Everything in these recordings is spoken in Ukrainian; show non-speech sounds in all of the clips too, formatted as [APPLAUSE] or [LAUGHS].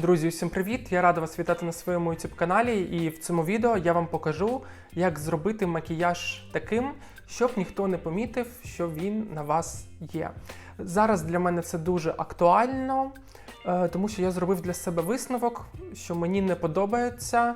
Друзі, усім привіт! Я рада вас вітати на своєму youtube каналі. І в цьому відео я вам покажу, як зробити макіяж таким, щоб ніхто не помітив, що він на вас є. Зараз для мене це дуже актуально, е, тому що я зробив для себе висновок, що мені не подобається.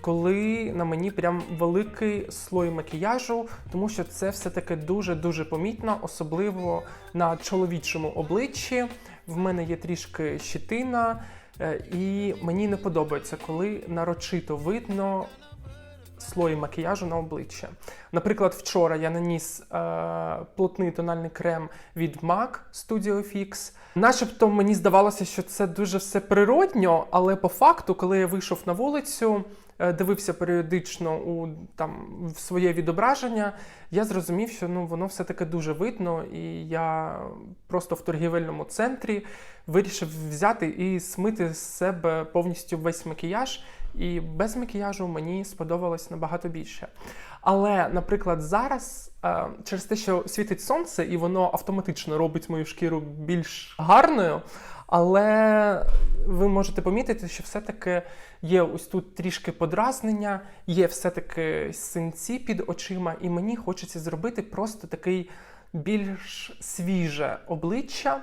Коли на мені прям великий слой макіяжу, тому що це все-таки дуже-дуже помітно, особливо на чоловічому обличчі. В мене є трішки щетина, е, і мені не подобається, коли нарочито видно слої макіяжу на обличчя. Наприклад, вчора я наніс е, плотний тональний крем від MAC Studio Fix. Начебто мені здавалося, що це дуже все природньо, але по факту, коли я вийшов на вулицю, е, дивився періодично у там в своє відображення, я зрозумів, що ну воно все таки дуже видно, і я просто в торгівельному центрі вирішив взяти і смити з себе повністю весь макіяж. І без макіяжу мені сподобалось набагато більше. Але, наприклад, зараз е, через те, що світить сонце, і воно автоматично робить мою шкіру більш гарною. Але ви можете помітити, що все-таки є ось тут трішки подразнення, є все-таки синці під очима, і мені хочеться зробити просто такий більш свіже обличчя.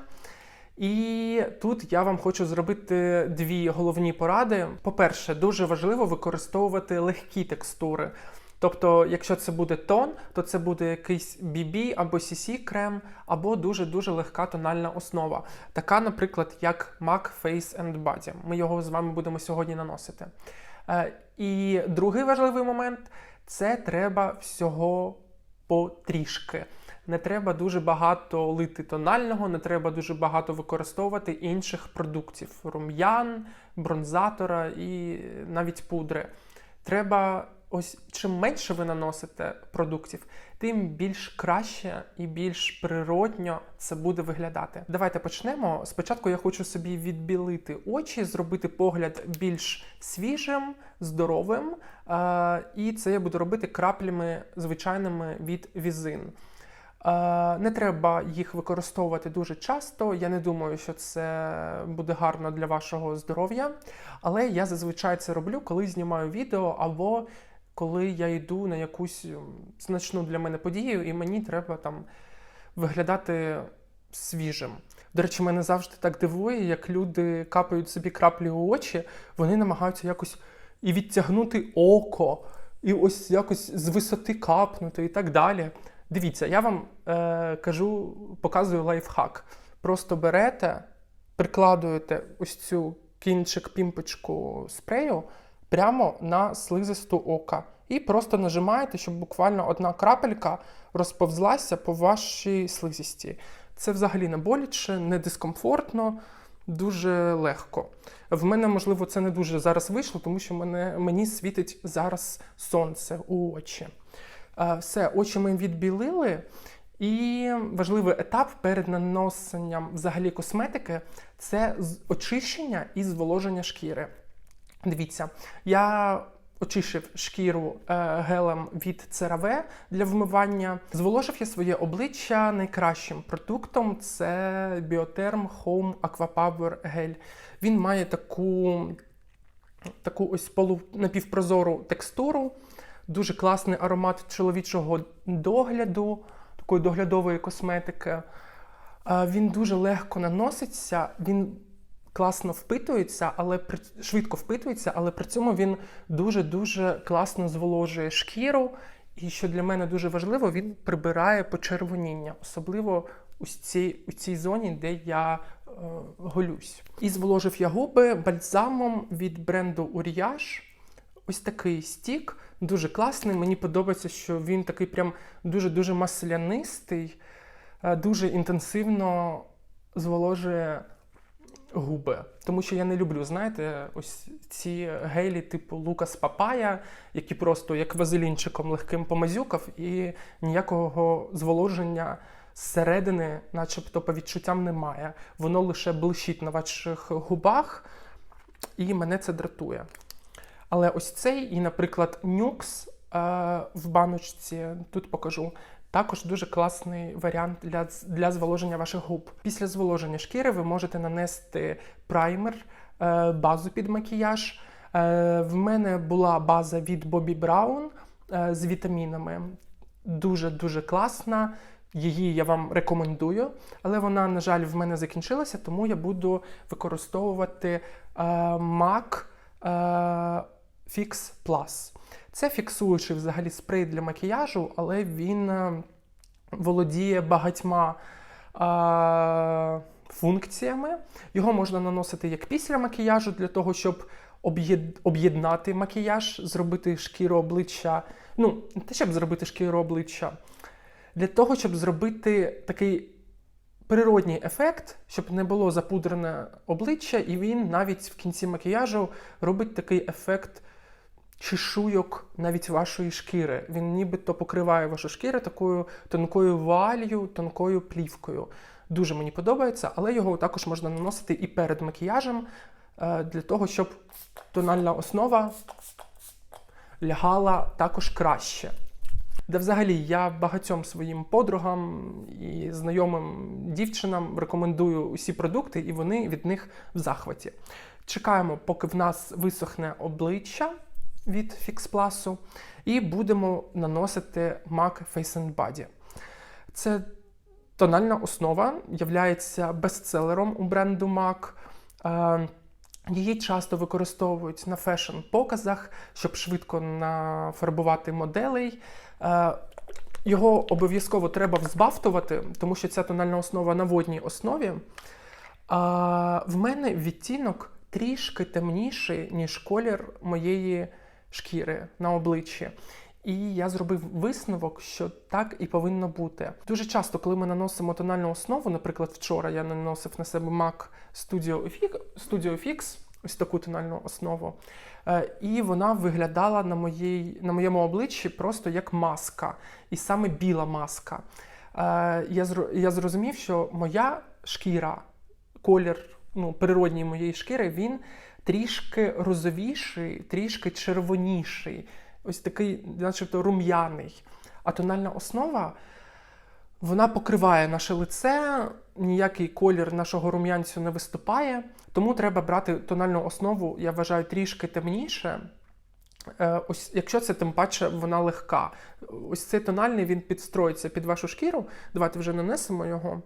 І тут я вам хочу зробити дві головні поради. По-перше, дуже важливо використовувати легкі текстури. Тобто, якщо це буде тон, то це буде якийсь BB або CC крем, або дуже-дуже легка тональна основа. Така, наприклад, як MAC Face and Body. Ми його з вами будемо сьогодні наносити. Е, І другий важливий момент це треба всього потрішки. Не треба дуже багато лити тонального, не треба дуже багато використовувати інших продуктів: рум'ян, бронзатора і навіть пудри. Треба ось чим менше ви наносите продуктів, тим більш краще і більш природньо це буде виглядати. Давайте почнемо. Спочатку я хочу собі відбілити очі, зробити погляд більш свіжим, здоровим. Е, і це я буду робити краплями звичайними від візин. Е, Не треба їх використовувати дуже часто. Я не думаю, що це буде гарно для вашого здоров'я. Але я зазвичай це роблю, коли знімаю відео або коли я йду на якусь значну для мене подію, і мені треба там виглядати свіжим. До речі, мене завжди так дивує, як люди капають собі краплі у очі, вони намагаються якось і відтягнути око, і ось якось з висоти капнути і так далі. Дивіться, я вам е, кажу, показую лайфхак. Просто берете, прикладуєте ось цю кінчик пімпочку спрею прямо на слизисту ока. І просто нажимаєте, щоб буквально одна крапелька розповзлася по вашій слизисті. Це взагалі не боляче, не дискомфортно, дуже легко. В мене, можливо, це не дуже зараз вийшло, тому що мене, мені світить зараз сонце у очі. Е, Все, очі ми відбілили. І важливий етап перед наносенням взагалі косметики це очищення і зволоження шкіри. Дивіться, я очистив шкіру е, гелем від CeraVe для вмивання. Зволожив я своє обличчя найкращим продуктом це Biotherm Home Aquapower Gel. Він має таку, таку ось полу напівпрозору текстуру, дуже класний аромат чоловічого догляду, такої доглядової косметики. Е, Він дуже легко наноситься, він класно впитується, але при швидко впитується, але при цьому він дуже-дуже класно зволожує шкіру. І що для мене дуже важливо, він прибирає почервоніння, особливо у цій, у цій зоні, де я е, голюсь. І зволожив я губи бальзамом від бренду Uriage. Ось такий стік, дуже класний. Мені подобається, що він такий прям дуже-дуже маслянистий, е, дуже інтенсивно зволожує губи. Тому що я не люблю, знаєте, ось ці гелі типу Лукас Папая, які просто як вазелінчиком легким помазюкав, і ніякого зволоження зсередини, начебто, по відчуттям немає. Воно лише блищить на ваших губах, і мене це дратує. Але ось цей, і, наприклад, нюкс е, в баночці, тут покажу. Також дуже класний варіант для, для зволоження ваших губ. Після зволоження шкіри ви можете нанести праймер е, базу під макіяж. Е, В мене була база від Bobbi Brown е, з вітамінами. Дуже-дуже класна. Її я вам рекомендую, але вона, на жаль, в мене закінчилася, тому я буду використовувати MAC е, Fix Plus. Це фіксуючий взагалі спрей для макіяжу, але він е, володіє багатьма е, функціями. Його можна наносити як після макіяжу, для того, щоб об'єднати макіяж, зробити шкіру обличчя. Ну, не те, щоб зробити шкіру обличчя, для того, щоб зробити такий природній ефект, щоб не було запудрене обличчя, і він навіть в кінці макіяжу робить такий ефект чешуйок навіть вашої шкіри. Він нібито покриває вашу шкіру такою тонкою вуалью, тонкою плівкою. Дуже мені подобається, але його також можна наносити і перед макіяжем е, для того, щоб тональна основа лягала також краще. Де взагалі я багатьом своїм подругам і знайомим дівчинам рекомендую усі продукти, і вони від них в захваті. Чекаємо, поки в нас висохне обличчя від Plus, і будемо наносити MAC Face and Body. Це тональна основа, являється бестселером у бренду MAC. Е, Її часто використовують на фешн-показах, щоб швидко нафарбувати моделей. Е, Його обов'язково треба взбавтувати, тому що ця тональна основа на водній основі. А в мене відтінок трішки темніший, ніж колір моєї шкіри на обличчі. І я зробив висновок, що так і повинно бути. Дуже часто, коли ми наносимо тональну основу, наприклад, вчора я наносив на себе MAC Studio FX ось таку тональну основу, е, і вона виглядала на, моїй, на моєму обличчі просто як маска, і саме біла маска. Е, я зрозумів, що моя шкіра, колір ну, природній моєї шкіри, він трішки розовіший, трішки червоніший, ось такий, начебто, рум'яний. А тональна основа вона покриває наше лице, ніякий колір нашого рум'янцю не виступає. Тому треба брати тональну основу, я вважаю, трішки темніше. Е, Ось, якщо це тим паче вона легка. Ось цей тональний він підстроїться під вашу шкіру. Давайте вже нанесемо його.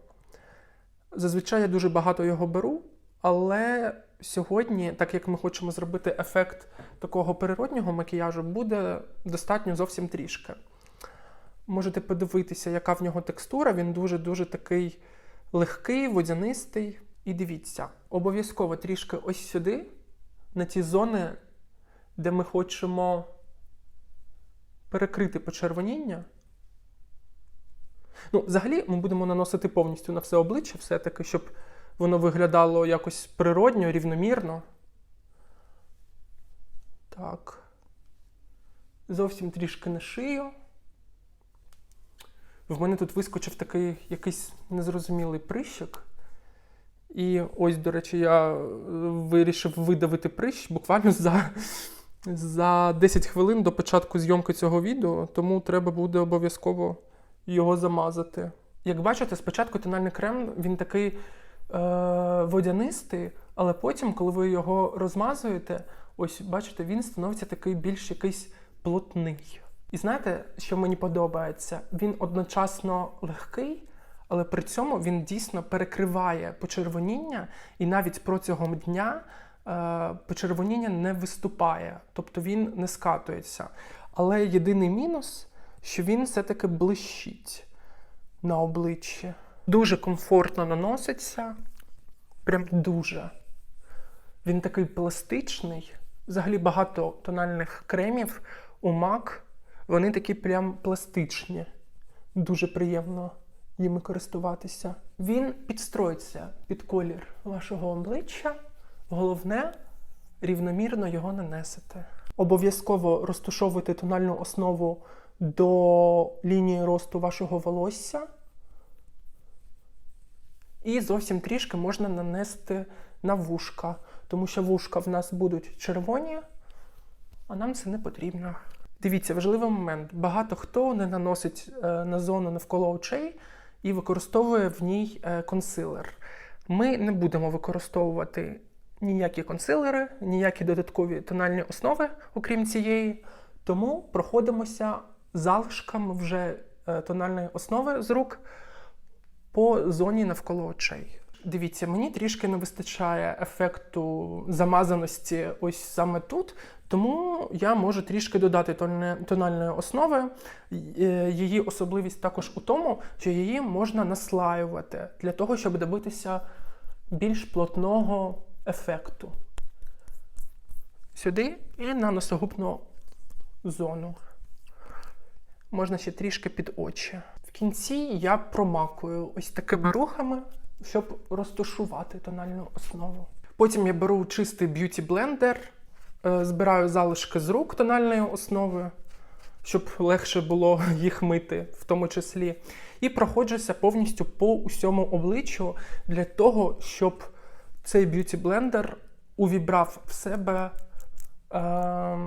Зазвичай я дуже багато його беру, але сьогодні, так як ми хочемо зробити ефект такого природнього макіяжу, буде достатньо зовсім трішки. Можете подивитися, яка в нього текстура. Він дуже-дуже такий легкий, водянистий. І дивіться, обов'язково трішки ось сюди, на ті зони, де ми хочемо перекрити почервоніння. Ну, взагалі, ми будемо наносити повністю на все обличчя, все-таки, щоб воно виглядало якось природньо, рівномірно. Так. Зовсім трішки на шию. В мене тут вискочив такий якийсь незрозумілий прищик. І ось, до речі, я е, вирішив видавити прищ буквально за, за 10 хвилин до початку зйомки цього відео, тому треба буде обов'язково його замазати. Як бачите, спочатку тональний крем він такий водянистий, але потім, коли ви його розмазуєте, ось бачите, він становиться такий більш якийсь плотний. І знаєте, що мені подобається? Він одночасно легкий, але при цьому він дійсно перекриває почервоніння, і навіть протягом дня е, почервоніння не виступає, тобто він не скатується. Але єдиний мінус, що він все-таки блищить на обличчі. Дуже комфортно наноситься, прям дуже. Він такий пластичний. Взагалі багато тональних кремів у MAC, вони такі прям пластичні. Дуже приємно їми користуватися. Він підстроїться під колір вашого обличчя. Головне, рівномірно його нанесете. Обов'язково розташовуйте тональну основу до лінії росту вашого волосся. І зовсім трішки можна нанести на вушка, тому що вушка в нас будуть червоні, а нам це не потрібно. Дивіться, важливий момент. Багато хто не наносить е, на зону навколо очей і використовує в ній е, консилер. Ми не будемо використовувати ніякі консилери, ніякі додаткові тональні основи, окрім цієї. Тому проходимося залишками вже е, тональної основи з рук по зоні навколо очей. Дивіться, мені трішки не вистачає ефекту замазаності ось саме тут, тому я можу трішки додати тональної основи. Е, Її особливість також у тому, що її можна наслаювати для того, щоб добитися більш плотного ефекту. Сюди і на носогубну зону. Можна ще трішки під очі. В кінці я промакую ось такими рухами, щоб розташувати тональну основу. Потім я беру чистий б'юті блендер, е, збираю залишки з рук тональної основи, щоб легше було [LAUGHS] їх мити, в тому числі. І проходжуся повністю по усьому обличчю для того, щоб цей б'юті блендер увібрав в себе е,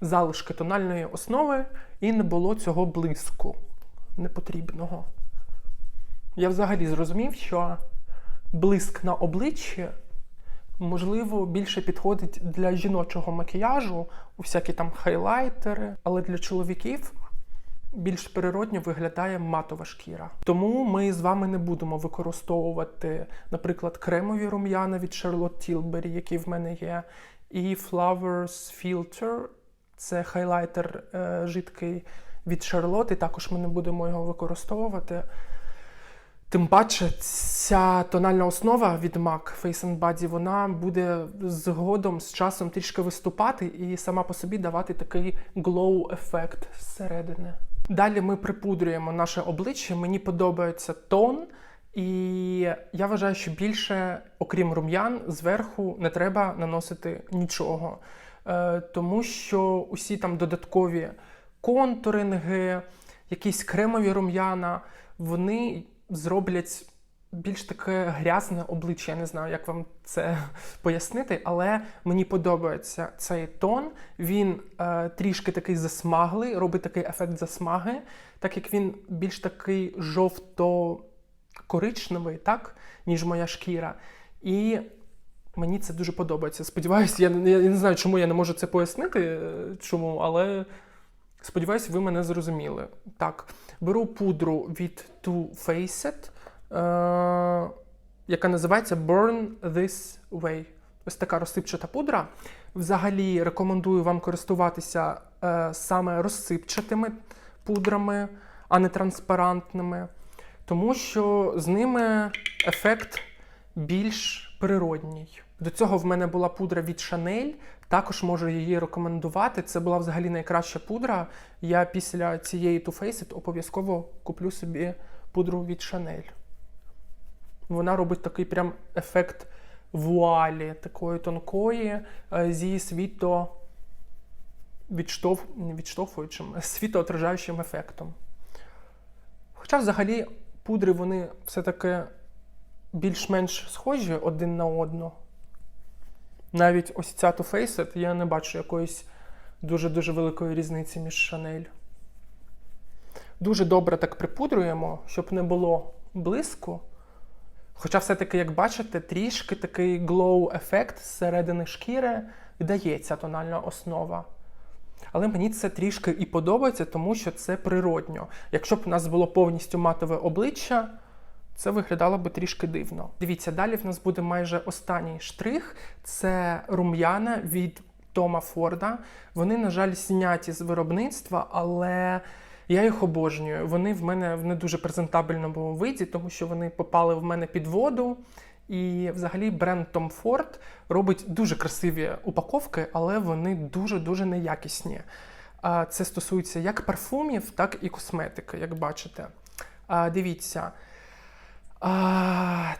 залишки тональної основи і не було цього блиску непотрібного. Я взагалі зрозумів, що блиск на обличчі, можливо, більше підходить для жіночого макіяжу, у всякі там хайлайтери, але для чоловіків більш природньо виглядає матова шкіра. Тому ми з вами не будемо використовувати, наприклад, кремові рум'яна від Charlotte Tilbury, які в мене є, і Flowers Filter це хайлайтер е, жидкий від і також ми не будемо його використовувати. Тим паче, ця тональна основа від MAC Face and Body, вона буде згодом з часом трішки виступати і сама по собі давати такий glow-ефект зсередини. Далі ми припудрюємо наше обличчя. Мені подобається тон, і я вважаю, що більше, окрім рум'ян, зверху не треба наносити нічого. Е, тому що усі там додаткові контуринги, якісь кремові рум'яна, вони зроблять більш таке грязне обличчя. Я не знаю, як вам це [LAUGHS] пояснити, але мені подобається цей тон. Він е, трішки такий засмаглий, робить такий ефект засмаги, так як він більш такий жовто-коричневий, так, ніж моя шкіра. І Мені це дуже подобається. Сподіваюся, я, не- я не знаю, чому я не можу це пояснити, е, чому, але сподіваюся, ви мене зрозуміли. Так, беру пудру від Too Faced, е- яка називається Burn This Way. Ось така розсипчата пудра. Взагалі рекомендую вам користуватися е- саме розсипчатими пудрами, а не транспарантними, тому що з ними ефект більш природній. До цього в мене була пудра від Chanel, також можу її рекомендувати. Це була взагалі найкраща пудра. Я після цієї Too Faced обов'язково куплю собі пудру від Chanel. Вона робить такий прям ефект вуалі, такої тонкої, е, зі світо відштовх... відштовхуючим, [LAUGHS] світоотражаючим ефектом. Хоча взагалі пудри вони все-таки більш-менш схожі один на одну. Навіть ось ця Too Faced, я не бачу якоїсь дуже-дуже великої різниці між Chanel. Дуже добре так припудрюємо, щоб не було блиску. Хоча все-таки, як бачите, трішки такий glow-ефект зсередини шкіри дає ця тональна основа. Але мені це трішки і подобається, тому що це природньо. Якщо б у нас було повністю матове обличчя, це виглядало би трішки дивно. Дивіться, далі в нас буде майже останній штрих це рум'яна від Тома Форда. Вони, на жаль, зняті з виробництва, але я їх обожнюю. Вони в мене в не дуже презентабельному виді, тому що вони попали в мене під воду. І взагалі бренд Tom Ford робить дуже красиві упаковки, але вони дуже-дуже неякісні. Це стосується як парфумів, так і косметики, як бачите. Дивіться.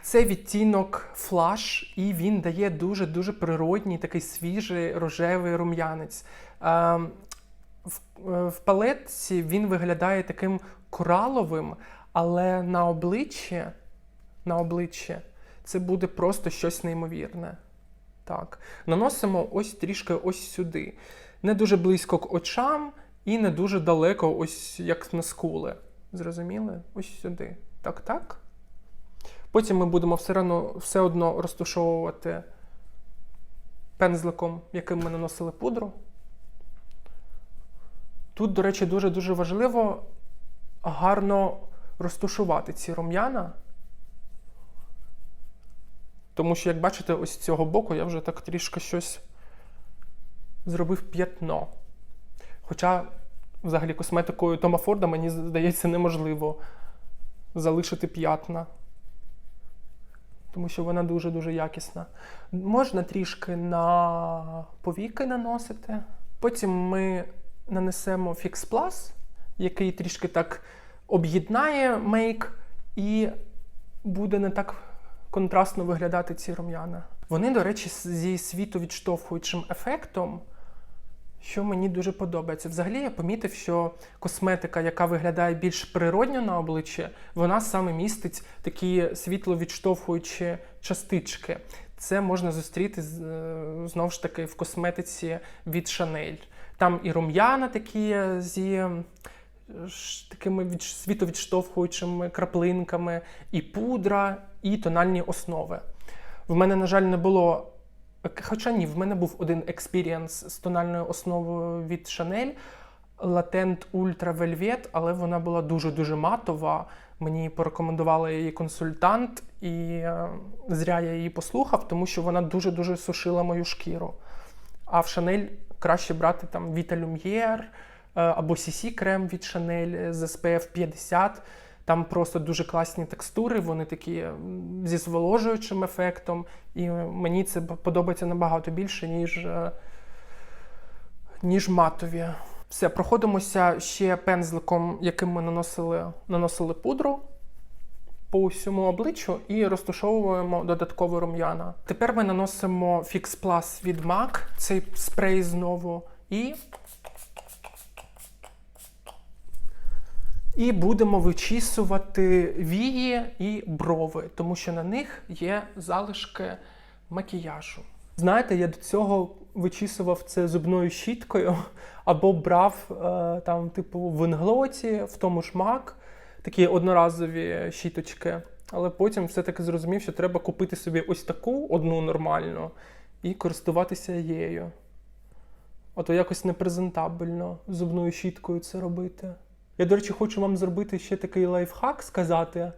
Це відтінок флаш, і він дає дуже-дуже природній, такий свіжий рожевий рум'янець. В, е, в палетці він виглядає таким кораловим, але на обличчі, на обличчі це буде просто щось неймовірне. Так. Наносимо ось трішки ось сюди. Не дуже близько к очам і не дуже далеко, ось як на скули. Зрозуміли? Ось сюди. Так, так. Потім ми будемо все одно, все одно розташовувати пензликом, яким ми наносили пудру. Тут, до речі, дуже-дуже важливо гарно розтушувати ці рум'яна. Тому що, як бачите, ось з цього боку я вже так трішки щось зробив п'ятно. Хоча, взагалі, косметикою Тома Форда, мені здається, неможливо залишити п'ятна. Тому що вона дуже-дуже якісна. Можна трішки на повіки наносити. Потім ми нанесемо Fix Plus, який трішки так об'єднає мейк, і буде не так контрастно виглядати ці рум'яна. Вони, до речі, зі світовідштовхуючим ефектом, що мені дуже подобається. Взагалі, я помітив, що косметика, яка виглядає більш природньо на обличчі, вона саме містить такі світловідштовхуючі частички. Це можна зустріти е, знову ж таки в косметиці від Chanel. Там і рум'яна такі зі е, такими світовідштовхуючими краплинками, і пудра, і тональні основи. В мене, на жаль, не було. Хоча ні, в мене був один експірієнс з тональною основою від Chanel Latent Ultra Velvet, але вона була дуже-дуже матова. Мені порекомендувала її консультант, і е, зря я її послухав, тому що вона дуже-дуже сушила мою шкіру. А в Chanel краще брати там Vita Lumiere е, або CC крем від Chanel з SPF 50. Там просто дуже класні текстури, вони такі зі зволожуючим ефектом, і мені це подобається набагато більше, ніж, е, ніж матові. Все, проходимося ще пензликом, яким ми наносили, наносили пудру по усьому обличчю і розташовуємо додатково рум'яна. Тепер ми наносимо Fix Plus від MAC, цей спрей знову, і І будемо вичісувати вії і брови, тому що на них є залишки макіяжу. Знаєте, я до цього вичісував це зубною щіткою [LAUGHS] або брав е, там, типу, в інглоті, в тому ж мак, такі одноразові щіточки. Але потім все-таки зрозумів, що треба купити собі ось таку одну нормальну і користуватися її. А то якось непрезентабельно зубною щіткою це робити. Я, до речі, хочу вам зробити ще такий лайфхак сказати,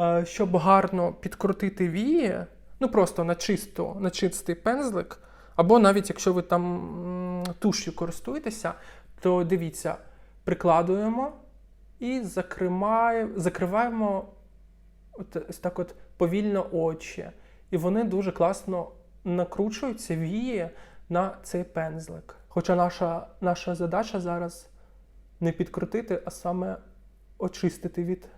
е, щоб гарно підкрутити вії, ну просто на чисто, на чистий пензлик, або навіть якщо ви там туш'ю користуєтеся, то дивіться, прикладуємо і закриваємо от, так от повільно очі. І вони дуже класно накручуються вії на цей пензлик. Хоча наша, наша задача зараз не підкрутити, а саме очистити від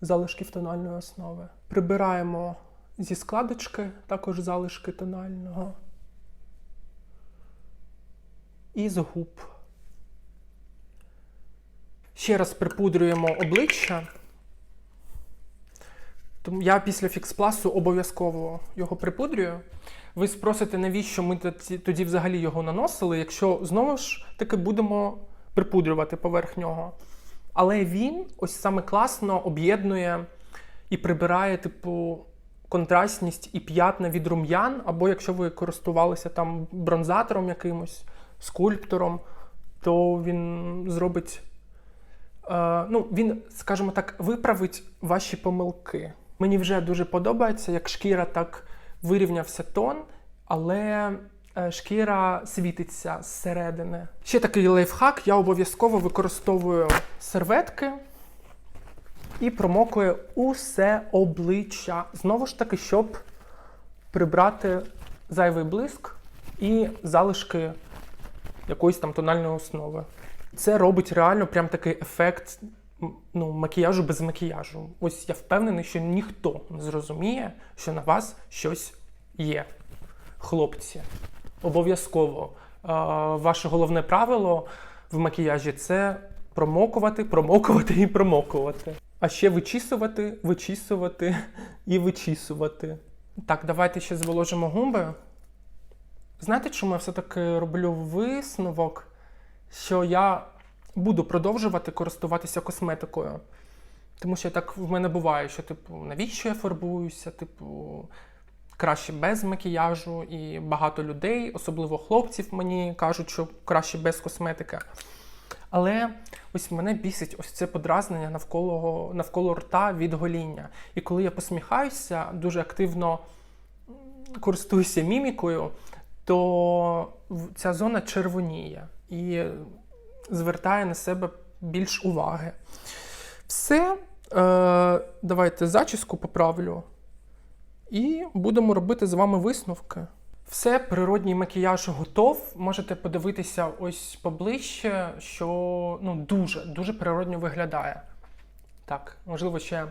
залишків тональної основи. Прибираємо зі складочки також залишки тонального. І з губ. Ще раз припудрюємо обличчя. Тому я після фікспласу обов'язково його припудрюю. Ви спросите, навіщо ми тоді- взагалі його наносили, якщо знову ж таки будемо припудрювати поверх нього. Але він ось саме класно об'єднує і прибирає, типу, контрастність і п'ятна від рум'ян, або якщо ви користувалися там бронзатором якимось, скульптором, то він зробить. Е, ну, він, скажімо так, виправить ваші помилки. Мені вже дуже подобається, як шкіра так вирівнявся тон, але шкіра світиться зсередини. Ще такий лайфхак: я обов'язково використовую серветки і промокую усе обличчя. Знову ж таки, щоб прибрати зайвий блиск і залишки якоїсь там тональної основи. Це робить реально прям такий ефект ну, макіяжу без макіяжу. Ось я впевнений, що ніхто не зрозуміє, що на вас щось є. Хлопці, обов'язково. Ваше головне правило в макіяжі це промокувати, промокувати і промокувати. А ще вичісувати, вичісувати і вичісувати. Так, давайте ще зволожимо губи. Знаєте, чому я все-таки роблю висновок, що я буду продовжувати користуватися косметикою? Тому що так в мене буває, що, типу, навіщо я фарбуюся? Типу, краще без макіяжу, і багато людей, особливо хлопців, мені кажуть, що краще без косметики. Але ось мене бісить ось це подразнення навколо, навколо рта від гоління. І коли я посміхаюся, дуже активно користуюся мімікою, то ця зона червоніє і звертає на себе більш уваги. Все, е, давайте зачіску поправлю. І будемо робити з вами висновки. Все, природній макіяж готов. Можете подивитися ось поближче, що ну, дуже, дуже природньо виглядає. Так, можливо, ще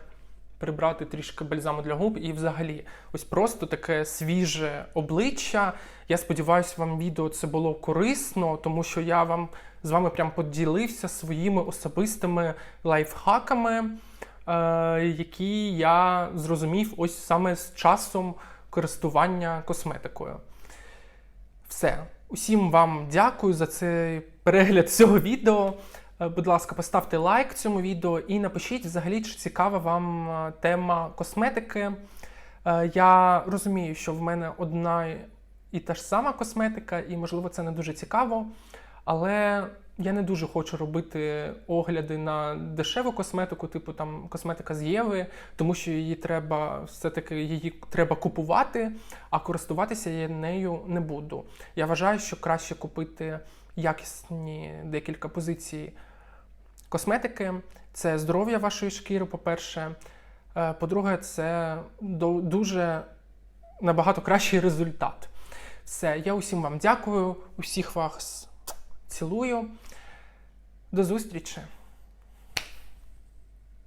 прибрати трішки бальзаму для губ і взагалі ось просто таке свіже обличчя. Я сподіваюся, вам відео це було корисно, тому що я вам з вами прям поділився своїми особистими лайфхаками, які я зрозумів ось саме з часом користування косметикою. Все. Усім вам дякую за цей перегляд [LAUGHS] цього відео. Е, Будь ласка, поставте лайк цьому відео і напишіть взагалі, чи цікава вам е, тема косметики. Е, Я розумію, що в мене одна і та ж сама косметика, і, можливо, це не дуже цікаво. Але я не дуже хочу робити огляди на дешеву косметику, типу там косметика з Єви, тому що її треба все-таки її треба купувати, а користуватися я нею не буду. Я вважаю, що краще купити якісні декілька позицій косметики. Це здоров'я вашої шкіри, по-перше. Е, По-друге, це дуже набагато кращий результат. Все, я усім вам дякую, усіх вас цілую. До зустрічі!